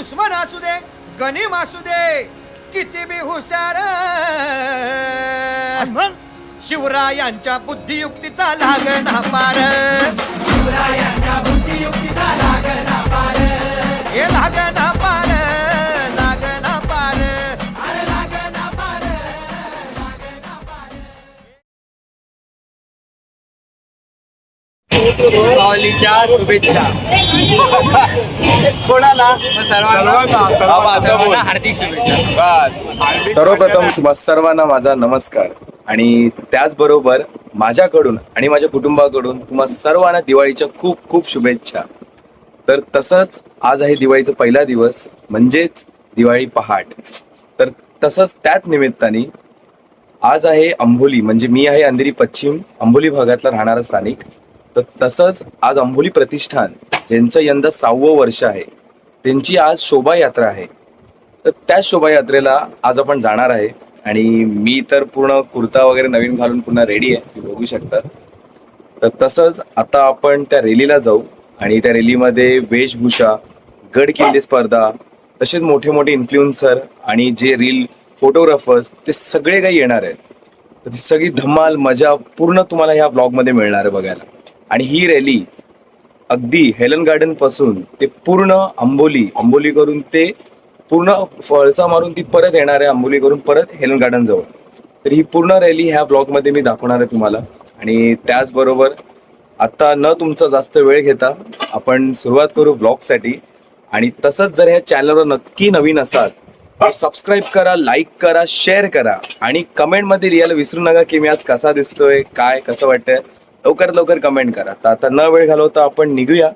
दुश्मन असू दे गनिम असू दे किती बी हुशार मग? शिवरायांच्या बुद्धियुक्तीचा लागना पार. हे लागना पार लागना पार. दीपावलीच्या शुभेच्छा. कोणाला? सर्वांना. सर्वांना हार्दिक शुभेच्छा. सर्वप्रथम तुम्हा सर्वांना माझा नमस्कार. आणि त्याचबरोबर माझ्याकडून आणि माझ्या कुटुंबाकडून तुम्हा सर्वांना दिवाळीच्या खूप खूप शुभेच्छा. तर तसंच आज आहे दिवाळीचा पहिला दिवस म्हणजेच दिवाळी पहाट. तर तसंच त्याच निमित्ताने आज आहे अंबोली म्हणजे मी आहे अंधेरी पश्चिम अंबोली भागातला राहणारा स्थानिक. तर तसंच आज अंबोली प्रतिष्ठान ज्यांचं यंदा सहावं वर्ष आहे. त्यांची आज शोभायात्रा आहे. तर त्या शोभायात्रेला आज आपण जाणार आहे. आणि मी तर पूर्ण कुर्ता वगैरे नवीन घालून पुन्हा रेडी आहे. तुम्ही बघू शकता. तर तसंच आता आपण त्या रॅलीला जाऊ. आणि त्या रॅलीमध्ये वेशभूषा गड किल्ले स्पर्धा तसेच मोठे मोठे इन्फ्लुएन्सर आणि जे रील फोटोग्राफर्स ते सगळे काही येणार आहेत. तर ती सगळी धमाल मजा पूर्ण तुम्हाला ह्या ब्लॉगमध्ये मिळणार आहे बघायला. आणि ही रॅली अगदी हेलन गार्डनपासून ते पूर्ण आंबोली आंबोली करून ते पूर्ण फळसा मारून ती परत येणार आहे आंबोली करून परत हेलन गार्डन जवळ. तर ही पूर्ण रॅली ह्या ब्लॉगमध्ये मी दाखवणार आहे तुम्हाला. आणि त्याचबरोबर आत्ता न तुमचा जास्त वेळ घेता आपण सुरुवात करू ब्लॉगसाठी आणि तसंच जर ह्या चॅनलवर नक्की नवीन असाल तर सबस्क्राईब करा लाईक करा शेअर करा. आणि कमेंटमध्ये लिहायला विसरू नका की मी आज कसा दिसतोय काय कसं वाटतंय. लवकरात लवकर कमेंट करा. तर आता न वेळ घालवता आपण निघूया.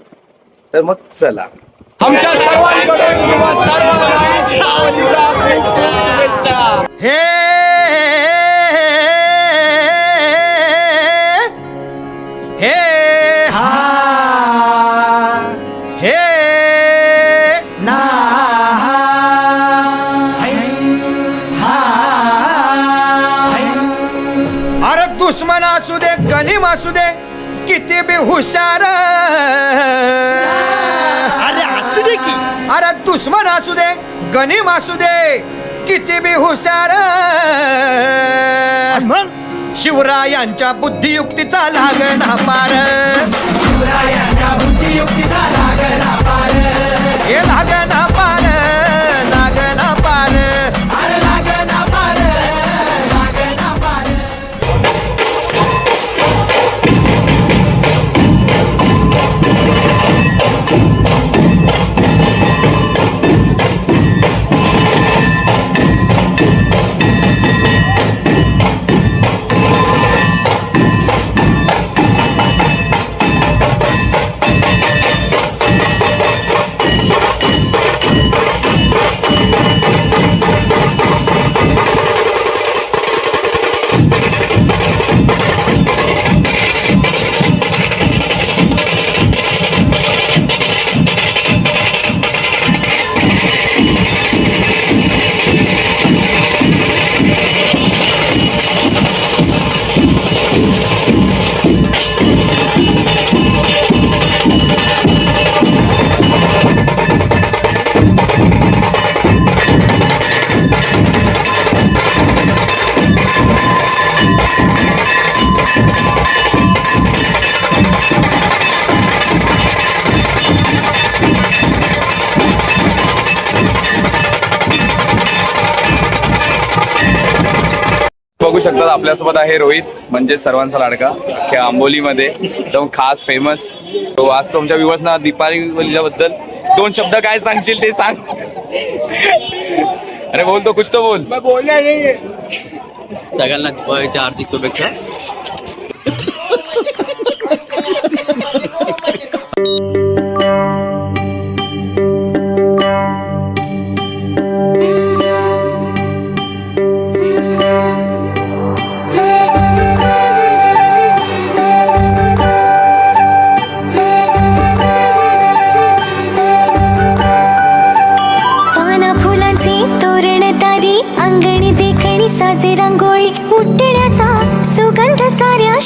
तर मग चला. आमच्या सर्वांकडून खूप खूप शुभेच्छा. हे हे हा हे ना अरे दुश्मन असू दे गनिम असू दे किती बी हुशार. अरे असू दे की. अरे दुश्मन असू दे गनिम असू दे किती बी हुशार. मग? शिवरायांच्या बुद्धियुक्तीचा लागना पार. हे लागना पार. लागना शकतात. आपल्यासोबत आहे रोहित म्हणजे सर्वांचा लाडका. त्या आंबोलीमध्ये एकदम खास फेमस तो आज तुमच्या व्ह्युअर्सना दीपावलीच्या बद्दल दोन शब्द काय सांगशील ते सांग. अरे बोल तो कुछ तो बोल. सगळ्यांना दिवाळीच्या हार्दिक शुभेच्छा. पाना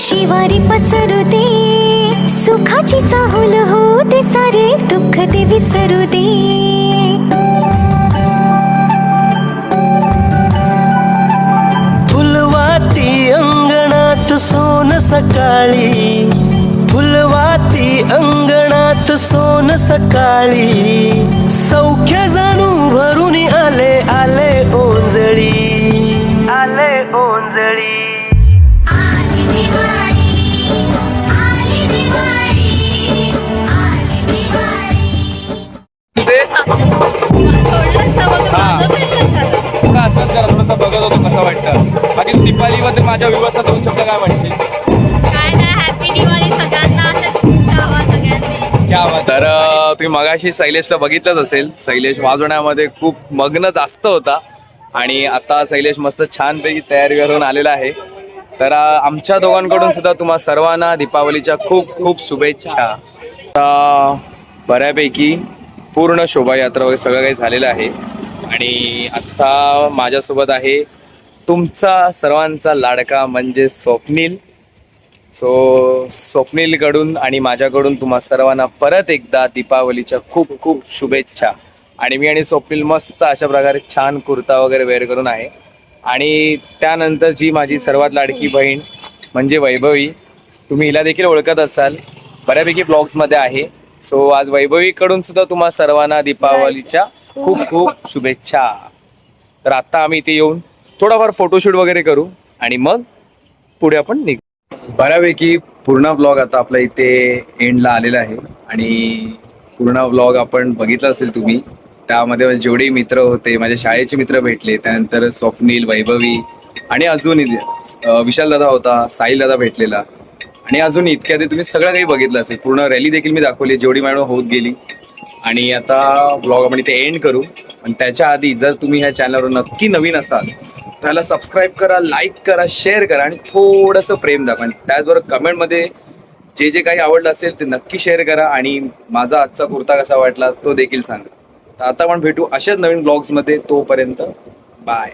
शिवारी पसरू दे. सुखाची चाहूल हो ते सारे दुःख ते विसरू दे. फुलवाती अंगणात सोन सकाळी. फुलवाती अंगणात सोन सकाळी. सौख्य जाणू भरून आले आले ओंजळी. आले ओंजळी. माझ्या व्यवस्था दोन शब्द काय वाटते काय नाही हॅपी दिवाळी सगळ्यांना असेच खुश राहावा सगळ्यांनी. क्या बात तर तुम्ही मगाशी शैलेशला बघितलंच असेल. शैलेश वाजवण्यामध्ये खूप मग्न जास्त होता. आणि आता शैलेश मस्त छानपैकी तयारी करून आलेला आहे. तर आमच्या दोघांकडून सुद्धा तुम्हा सर्वांना दीपावलीच्या खूप खूप शुभेच्छा. बऱ्यापैकी पूर्ण शोभायात्रा वगैरे सगळं काही झालेलं आहे. आणि आता माझ्यासोबत आहे तुमचा सर्वांचा लाडका म्हणजे स्वप्नील. सो स्वप्नीलकडून आणि माझ्याकडून तुम्हा सर्वांना परत एकदा दीपावलीच्या खूप खूप शुभेच्छा. आणि मी आणि स्वप्नील मस्त अशा प्रकारे छान कुर्ता वगैरे वेअर करून आहे. आणि त्यानंतर जी माझी सर्वात लाडकी बहीण म्हणजे वैभवी तुम्ही हिला देखील ओळखत असाल. बऱ्यापैकी ब्लॉग्समध्ये आहे. सो आज वैभवीकडून सुद्धा तुम्हा सर्वांना दीपावलीच्या खूप खूप शुभेच्छा. तर आत्ता आम्ही इथे येऊन थोडाफार फोटोशूट वगैरे करू आणि मग पुढे आपण निघू. बऱ्यापैकी पूर्ण ब्लॉग आता आपल्या इथे एंडला आलेला आहे. आणि पूर्ण ब्लॉग आपण बघितला असेल तुम्ही त्यामध्ये माझे जेवढे मित्र होते माझ्या शाळेचे मित्र भेटले त्यानंतर स्वप्नील वैभवी आणि अजून विशाल दादा होता साहिल दादा भेटलेला. आणि अजून इतक्या ते तुम्ही सगळं काही बघितलं असेल. पूर्ण रॅली देखील मी दाखवली जेवढी मॅडम होत गेली. आणि आता ब्लॉग आपण इथे एंड करू. पण त्याच्या आधी जर तुम्ही ह्या चॅनलवर नक्की नवीन असाल त्याला सबस्क्राईब करा लाईक करा शेअर करा आणि थोडंसं प्रेम दाखवा. आणि त्याचबरोबर कमेंटमध्ये जे जे काही आवडलं असेल ते नक्की शेअर करा आणि माझा आजचा कुर्ता कसा वाटला तो देखील सांगा. तर आता आपण भेटू अशाच नवीन ब्लॉग्समध्ये तोपर्यंत बाय